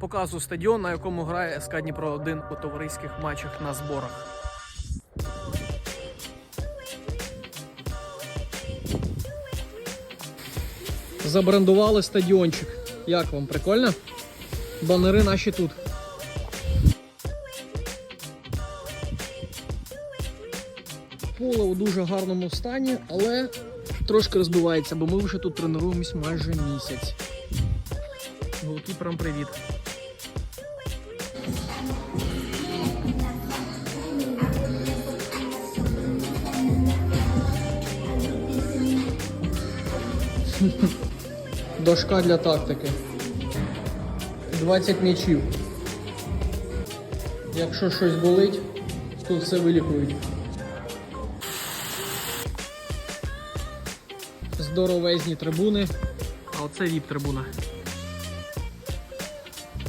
показую стадіон, на якому грає СК Дніпро 1 у товариських матчах на зборах. Забрендували стадіончик. Як вам прикольно? Банери наші тут. Поле у дуже гарному стані, але трошки розбивається, бо ми вже тут тренуємось майже місяць. Голкіперам привіт. Дошка для тактики. 20 м'ячів. Якщо щось болить, тут все вилікують. Здоровезні трибуни. А оце віп трибуна.